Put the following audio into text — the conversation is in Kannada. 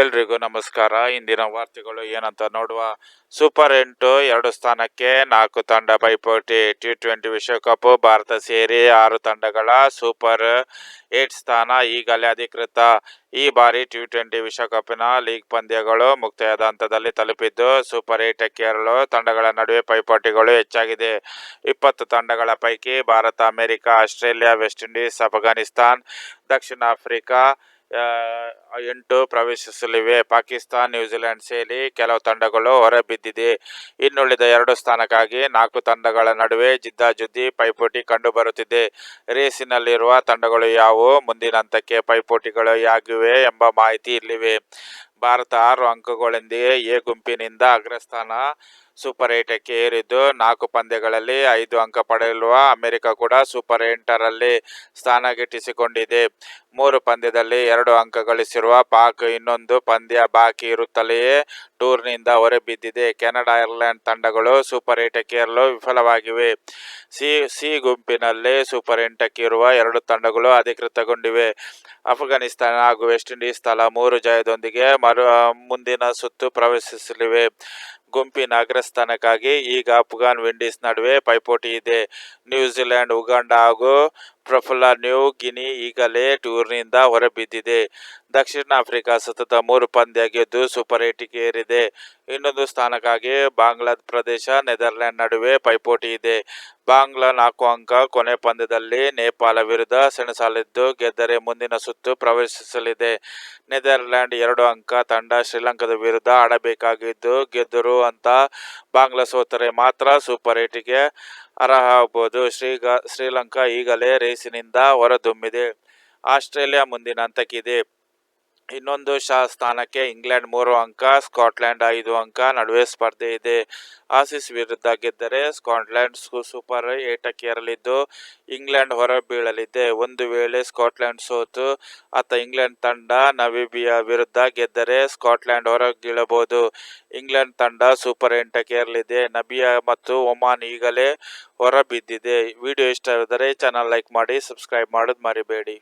ಎಲ್ರಿಗೂ ನಮಸ್ಕಾರ. ಇಂದಿನ ವಾರ್ತೆಗಳು ಏನಂತ ನೋಡುವ. ಸೂಪರ್ ಎಂಟು ಎರಡು ಸ್ಥಾನಕ್ಕೆ ನಾಲ್ಕು ತಂಡ ಪೈಪೋಟಿ. ಟಿ ಟ್ವೆಂಟಿ ವಿಶ್ವಕಪ್ ಭಾರತ ಸೇರಿ ಆರು ತಂಡಗಳ ಸೂಪರ್ ಏಟ್ ಸ್ಥಾನ ಈಗಲೇ ಅಧಿಕೃತ. ಈ ಬಾರಿ ಟಿ ಟ್ವೆಂಟಿ ವಿಶ್ವಕಪ್ನ ಲೀಗ್ ಪಂದ್ಯಗಳು ಮುಕ್ತಾಯದ ಹಂತದಲ್ಲಿ ತಲುಪಿದ್ದು ಸೂಪರ್ ಏಟಕ್ಕೆ ಕೇರಳು ತಂಡಗಳ ನಡುವೆ ಪೈಪೋಟಿಗಳು ಹೆಚ್ಚಾಗಿದೆ. ಇಪ್ಪತ್ತು ತಂಡಗಳ ಪೈಕಿ Bharat, America, Australia, West Indies, Afghanistan, ದಕ್ಷಿಣ ಆಫ್ರಿಕಾ ಎಂಟು ಪ್ರವೇಶಿಸಲಿವೆ. ಪಾಕಿಸ್ತಾನ್ ನ್ಯೂಜಿಲೆಂಡ್ ಸೇರಿ ಕೆಲವು ತಂಡಗಳು ಹೊರಬಿದ್ದಿದೆ. ಇನ್ನುಳಿದ ಎರಡು ಸ್ಥಾನಕ್ಕಾಗಿ ನಾಲ್ಕು ತಂಡಗಳ ನಡುವೆ ಜಿದ್ದಾಜುದ್ದಿ ಪೈಪೋಟಿ ಕಂಡುಬರುತ್ತಿದೆ. ರೇಸಿನಲ್ಲಿರುವ ತಂಡಗಳು ಯಾವುವು? ಮುಂದಿನ ಹಂತಕ್ಕೆ ಪೈಪೋಟಿಗಳು ಯಾಗಿವೆ ಎಂಬ ಮಾಹಿತಿ ಇಲ್ಲಿವೆ. ಭಾರತ ಆರು ಅಂಕಗಳೊಂದಿಗೆ ಎ ಗುಂಪಿನಿಂದ ಅಗ್ರಸ್ಥಾನ ಸೂಪರ್ ಏಟಕ್ಕೆ ಏರಿದ್ದು ನಾಲ್ಕು ಪಂದ್ಯಗಳಲ್ಲಿ ಐದು ಅಂಕ ಪಡೆಯಲುವ ಅಮೆರಿಕ ಕೂಡ ಸೂಪರ್ ಎಂಟರಲ್ಲಿ ಸ್ಥಾನ ಗಿಟ್ಟಿಸಿಕೊಂಡಿದೆ. ಮೂರು ಪಂದ್ಯದಲ್ಲಿ ಎರಡು ಅಂಕ ಗಳಿಸಿರುವ ಪಾಕ್ ಇನ್ನೊಂದು ಪಂದ್ಯ ಬಾಕಿ ಇರುತ್ತಲೆಯೇ ಟೂರ್ನಿಂದ ಹೊರಬಿದ್ದಿದೆ ಕೆನಡಾ, ಐರ್ಲೆಂಡ್ ತಂಡಗಳು ಸೂಪರ್ ಏಟಕ್ಕೆ ಏರಲು ವಿಫಲವಾಗಿವೆ. ಸಿ ಸಿ ಗುಂಪಿನಲ್ಲಿ ಸೂಪರ್ ಎಂಟಕ್ಕೆ ಇರುವ ಎರಡು ತಂಡಗಳು ಅಧಿಕೃತಗೊಂಡಿವೆ. ಅಫ್ಘಾನಿಸ್ತಾನ ಹಾಗೂ ವೆಸ್ಟ್ ಇಂಡೀಸ್ ತಲಾ ಮೂರು ಜಯದೊಂದಿಗೆ ಮರು, ಮುಂದಿನ ಸುತ್ತು ಪ್ರವೇಶಿಸಲಿವೆ. ಗುಂಪಿನ ಅಗ್ರಸ್ಥಾನಕ್ಕಾಗಿ ಈಗ ಅಫ್ಘಾನ್ ವಿಂಡೀಸ್ ನಡುವೆ ಪೈಪೋಟಿ ಇದೆ. ನ್ಯೂಜಿಲೆಂಡ್ ಉಗಾಂಡ ಹಾಗೂ ಪ್ರಫುಲ್ಲ, ನ್ಯೂ ಗಿನಿ ಈಗಲೇ ಟೂರ್ನಿಂದ ಹೊರಬಿದ್ದಿದೆ. ದಕ್ಷಿಣ ಆಫ್ರಿಕಾ ಸತತ ಮೂರು ಪಂದ್ಯ ಗೆದ್ದು ಸೂಪರ್ ಏರಿದೆ. ಇನ್ನೊಂದು ಸ್ಥಾನಕ್ಕಾಗಿ ಬಾಂಗ್ಲಾದ ಪ್ರದೇಶ ನೆದರ್ಲ್ಯಾಂಡ್ ನಡುವೆ ಪೈಪೋಟಿ ಇದೆ. ಬಾಂಗ್ಲಾ ನಾಲ್ಕು ಅಂಕ ಕೊನೆ ಪಂದ್ಯದಲ್ಲಿ ನೇಪಾಳ ವಿರುದ್ಧ ಸೆಣಸಲಿದ್ದು ಗೆದ್ದರೆ ಮುಂದಿನ ಸುತ್ತು ಪ್ರವೇಶಿಸಲಿದೆ. ನೆದರ್ಲ್ಯಾಂಡ್ ಎರಡು ಅಂಕ ತಂಡ ಶ್ರೀಲಂಕಾದ ವಿರುದ್ಧ ಆಡಬೇಕಾಗಿದ್ದು ಗೆದ್ದರು ಅಂತ ಬಾಂಗ್ಲಾ ಸೋತರೆ ಮಾತ್ರ ಸೂಪರ್ ಏಟಿಗೆ ಅರ್ಹ ಆಗ್ಬೋದು. ಶ್ರೀಗ, ಶ್ರೀಲಂಕಾ ಈಗಲೇ ರೇಸಿನಿಂದ ಹೊರದುಮ್ಮಿದೆ. ಆಸ್ಟ್ರೇಲಿಯಾ ಮುಂದಿನ ಹಂತಕ್ಕಿದೆ. ಇನ್ನೊಂದು ಶಾ ಸ್ಥಾನಕ್ಕೆ ಇಂಗ್ಲೆಂಡ್ ಮೂರು ಅಂಕ ಸ್ಕಾಟ್ಲೆಂಡ್ ಐದು ಅಂಕ, ನಡುವೆ ಸ್ಪರ್ಧೆ ಇದೆ. ಆಸೀಸ್ ವಿರುದ್ಧ ಗೆದ್ದರೆ ಸ್ಕಾಟ್ಲೆಂಡ್ ಸೂಪರ್ ಏಟಕ್ಕೇರಲಿದ್ದು ಇಂಗ್ಲೆಂಡ್ ಹೊರ ಬೀಳಲಿದೆ. ಒಂದು ವೇಳೆ ಸ್ಕಾಟ್ಲೆಂಡ್ ಸೋತು, ಆತ ಇಂಗ್ಲೆಂಡ್ ತಂಡ ನವೀಬಿಯಾ ವಿರುದ್ಧ ಗೆದ್ದರೆ ಸ್ಕಾಟ್ಲೆಂಡ್ ಹೊರಗೀಳಬಹುದು ಇಂಗ್ಲೆಂಡ್ ತಂಡ ಸೂಪರ್ ಏಟಕ್ಕೇರಲಿದೆ ನಬಿಯಾ ಮತ್ತು ಒಮಾನ್ ಈಗಲೇ ಹೊರಬಿದ್ದಿದೆ. ವಿಡಿಯೋ ಇಷ್ಟವಿದ್ದರೆ ಚಾನಲ್ ಲೈಕ್ ಮಾಡಿ, ಸಬ್ಸ್ಕ್ರೈಬ್ ಮಾಡೋದು ಮರಿಬೇಡಿ.